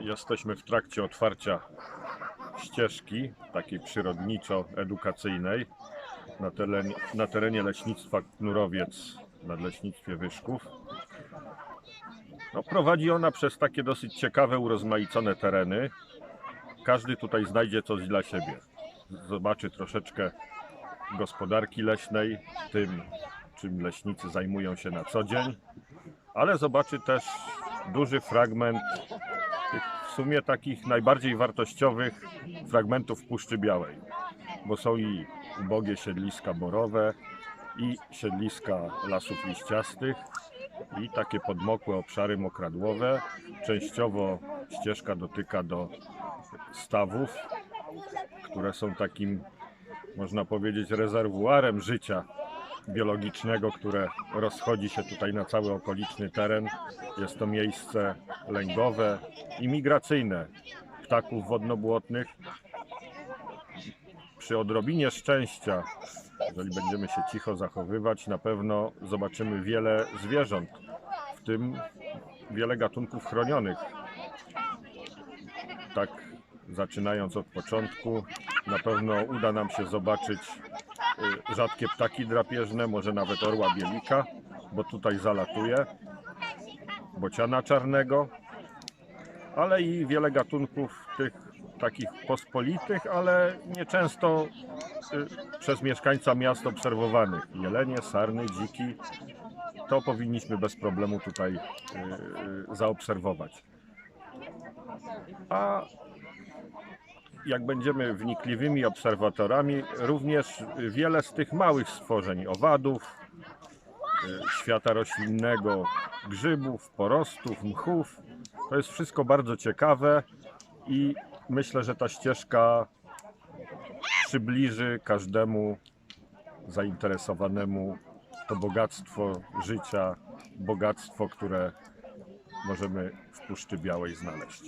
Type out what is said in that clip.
Jesteśmy w trakcie otwarcia ścieżki takiej przyrodniczo-edukacyjnej na, na terenie leśnictwa Knurowiec w Nadleśnictwie Wyszków. No, prowadzi ona przez takie dosyć ciekawe, urozmaicone tereny. Każdy tutaj znajdzie coś dla siebie. Zobaczy troszeczkę gospodarki leśnej, tym czym leśnicy zajmują się na co dzień, ale zobaczy też duży fragment tych w sumie takich najbardziej wartościowych fragmentów Puszczy Białej, bo są i ubogie siedliska borowe, i siedliska lasów liściastych, i takie podmokłe obszary mokradłowe. Częściowo ścieżka dotyka do stawów, które są takim, można powiedzieć, rezerwuarem życia biologicznego, które rozchodzi się tutaj na cały okoliczny teren. Jest to miejsce lęgowe i migracyjne ptaków wodnobłotnych. Przy odrobinie szczęścia, jeżeli będziemy się cicho zachowywać, na pewno zobaczymy wiele zwierząt, w tym wiele gatunków chronionych. Tak zaczynając od początku, na pewno uda nam się zobaczyć rzadkie ptaki drapieżne, może nawet orła bielika, bo tutaj zalatuje, bociana czarnego, ale i wiele gatunków tych takich pospolitych, ale nieczęsto y, przez mieszkańca miast obserwowanych. Jelenie, sarny, dziki. To powinniśmy bez problemu tutaj y, y, zaobserwować. A jak będziemy wnikliwymi obserwatorami, również wiele z tych małych stworzeń, owadów, y, świata roślinnego, grzybów, porostów, mchów. To jest wszystko bardzo ciekawe i myślę, że ta ścieżka przybliży każdemu zainteresowanemu to bogactwo życia, bogactwo, które możemy w Puszczy Białej znaleźć.